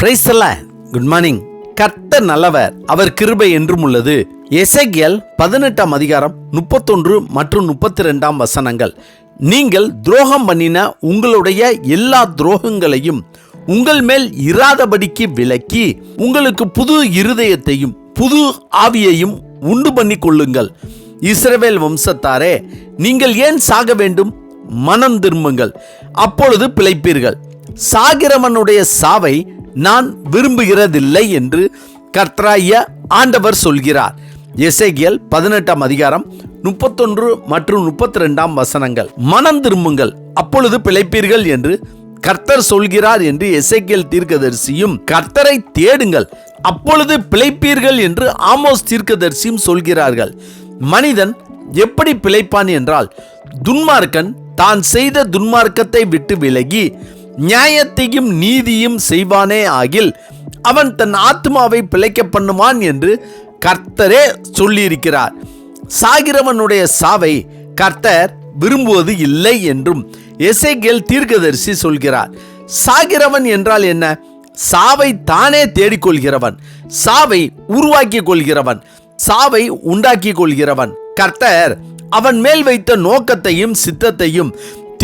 பிரைசல்ல good morning கர்த்தர் நல்லவர் அவர் கிருபை என்றும் உள்ளது. எசேக்கியேல் பதினெட்டாம் அதிகாரம் முப்பத்தொன்று மற்றும் முப்பத்தி ரெண்டாம் வசனங்கள். நீங்கள் துரோகம் பண்ணின உங்களுடைய எல்லா துரோகங்களையும் உங்கள் மேல் இராதபடிக்கு விலக்கி உங்களுக்கு புது இருதயத்தையும் புது ஆவியையும் உண்டு பண்ணி கொள்ளுங்கள். இஸ்ரவேல் வம்சத்தாரே நீங்கள் ஏன் சாக வேண்டும்? மனம் திரும்புங்கள். அப்பொழுது பிழைப்பீர்கள். சாகிறவனுடைய சாவை நான் விரும்புகிறதில்லை என்று கர்த்தராய ஆண்டவர் சொல்கிறார். எசேகியல் பதினெட்டாம் அதிகாரம் முப்பத்தொன்று மற்றும் முப்பத்தி ரெண்டாம் வசனங்கள். மனம் திரும்புங்கள் அப்பொழுது பிழைப்பீர்கள் என்று கர்த்தர் சொல்கிறார் என்று எசேக்கியேல் தீர்க்கதரிசியும் கர்த்தரை தேடுங்கள் அப்பொழுது பிழைப்பீர்கள் என்று ஆமோஸ் தீர்க்கதரிசியும் சொல்கிறார்கள். மனிதன் எப்படி பிழைப்பான் என்றால் துன்மார்க்கன் தான் செய்த துன்மார்க்கத்தை விட்டு விலகி நியாயத்தையும் நீதியும் செய்வானே ஆகில் அவன் தன் ஆத்மாவை பிழைக்க பண்ணுவான் என்று கர்த்தரே சொல்லியிருக்கிறார். சாகிறவனுடைய சாவை கர்த்தர் விரும்புவது இல்லை என்றும் எசேக்கியேல் தீர்க்கதரிசி சொல்கிறார். சாகிறவன் என்றால் என்ன? சாவை தானே தேடிக்கொள்கிறவன். சாவை உருவாக்கிக் கொள்கிறவன். சாவை உண்டாக்கிக் கொள்கிறவன். கர்த்தர் அவன் மேல் வைத்த நோக்கத்தையும் சித்தத்தையும்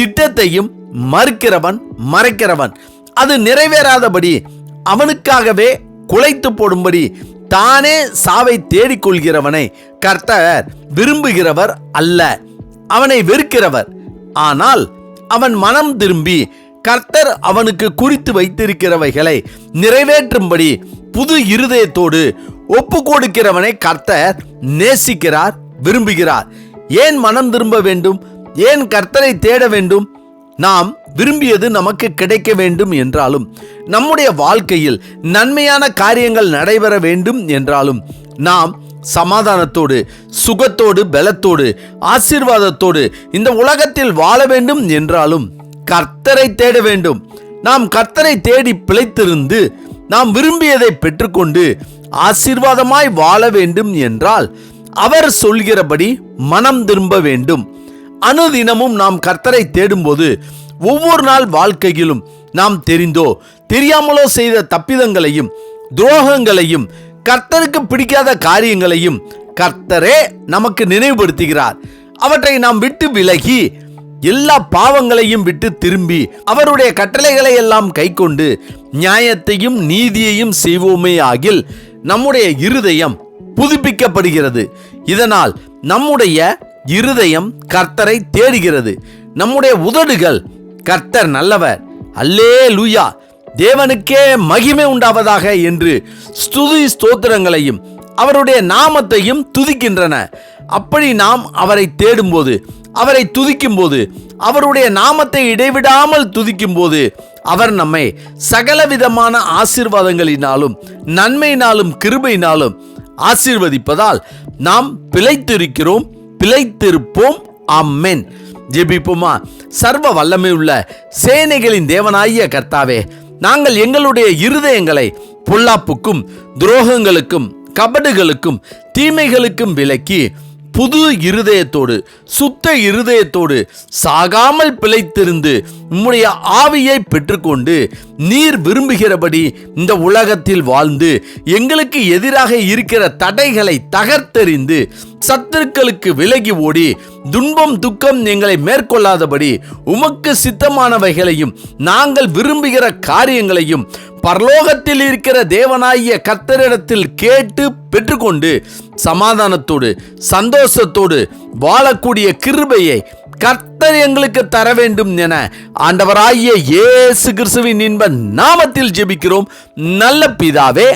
திட்டத்தையும் மறுக்கிறவன் மறைக்கிறவன். அது நிறைவேறாதபடி அவனுக்காகவே குலைத்து போடும்படி தானே சாவை தேடிக்கொள்கிறவனை கர்த்தர் விரும்புகிறவர் அல்ல. அவனை வெறுக்கிறவர். ஆனால் அவன் மனம் திரும்பி கர்த்தர் அவனுக்கு குறித்து வைத்திருக்கிறவைகளை நிறைவேற்றும்படி புது இருதயத்தோடு ஒப்பு கொடுக்கிறவனை கர்த்தர் நேசிக்கிறார் விரும்புகிறார். ஏன் மனம் திரும்ப வேண்டும்? ஏன் கர்த்தரை தேட வேண்டும்? நாம் விரும்பியது நமக்கு கிடைக்க வேண்டும் என்றாலும் நம்முடைய வாழ்க்கையில் நன்மையான காரியங்கள் நடைபெற வேண்டும் என்றாலும் நாம் சமாதானத்தோடு சுகத்தோடு பலத்தோடு ஆசீர்வாதத்தோடு இந்த உலகத்தில் வாழ வேண்டும் என்றாலும் கர்த்தரை தேட வேண்டும். நாம் கர்த்தரை தேடி பிழைத்திருந்து நாம் விரும்பியதை பெற்றுக்கொண்டு ஆசீர்வாதமாய் வாழ வேண்டும் என்றால் அவர் சொல்கிறபடி மனம் திரும்ப வேண்டும். அனுதினமும் நாம் கர்த்தரை தேடும்போது ஒவ்வொரு நாள் வாழ்க்கையிலும் நாம் தெரிந்தோ தெரியாமலோ செய்த தப்பிதங்களையும் துரோகங்களையும் கர்த்தருக்கு பிடிக்காத காரியங்களையும் கர்த்தரே நமக்கு நினைவுபடுத்துகிறார். அவற்றை நாம் விட்டு விலகி எல்லா பாவங்களையும் விட்டு திரும்பி அவருடைய கட்டளைகளை எல்லாம் கைக்கொண்டு நியாயத்தையும் நீதியையும் செய்வோமே ஆகில் நம்முடைய இருதயம் புதுப்பிக்கப்படுகிறது. இதனால் நம்முடைய இருதயம் கர்த்தரை தேடுகிறது. நம்முடைய உதடுகள் கர்த்தர் நல்லவர். அல்லே லூயா தேவனுக்கே மகிமை உண்டாவதாக என்று ஸ்துதி ஸ்தோத்திரங்களையும் அவருடைய நாமத்தையும் துதிக்கின்றன. அப்படி நாம் அவரை தேடும்போது அவரை துதிக்கும்போது அவருடைய நாமத்தை இடைவிடாமல் துதிக்கும்போது அவர் நம்மை சகலவிதமான ஆசீர்வாதங்களினாலும் நன்மையினாலும் கிருபையினாலும் ஆசீர்வதிப்பதால் நாம் பிழைத்திருக்கிறோம். பிழைத்திருப்போம். அம்மென் ஜெபிப்போமா? சர்வ வல்லமை உள்ள சேனைகளின் தேவனாகிய கர்த்தாவே நாங்கள் எங்களுடைய இருதயங்களை பொல்லாப்புக்கும் துரோகங்களுக்கும் கபடுகளுக்கும் தீமைகளுக்கும் விலக்கி புது இருதயத்தோடு சுத்த இருதயத்தோடு சாகாமல் பிழைத்திருந்து உம்முடைய ஆவியை பெற்றுக்கொண்டு நீர் விரும்புகிறபடி இந்த உலகத்தில் வாழ்ந்து எங்களுக்கு எதிராக இருக்கிற தடைகளை தகர்த்தெறிந்து சத்துருக்களுக்கு விலகி ஓடி துன்பம் துக்கம் எங்களை மேற்கொள்ளாதபடி உமக்கு சித்தமானவைகளையும் நாங்கள் விரும்புகிற காரியங்களையும் பரலோகத்தில் இருக்கிற தேவனாகிய கத்தரிடத்தில் கேட்டு பெற்றுக்கொண்டு சமாதானத்தோடு சந்தோஷத்தோடு வாழக்கூடிய கிருபையை கர்த்தர் எங்களுக்கு தர வேண்டும் என ஆண்டவராகிய இயேசு கிறிஸ்துவின் இன்ப நாமத்தில் ஜெபிக்கிறோம். நல்ல பிதாவே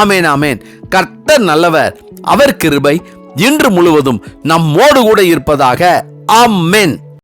ஆமேன் ஆமேன். கர்த்தர் நல்லவர் அவர் கிருபை இன்று முழுவதும் நம்மோடு கூட இருப்பதாக. ஆமென்.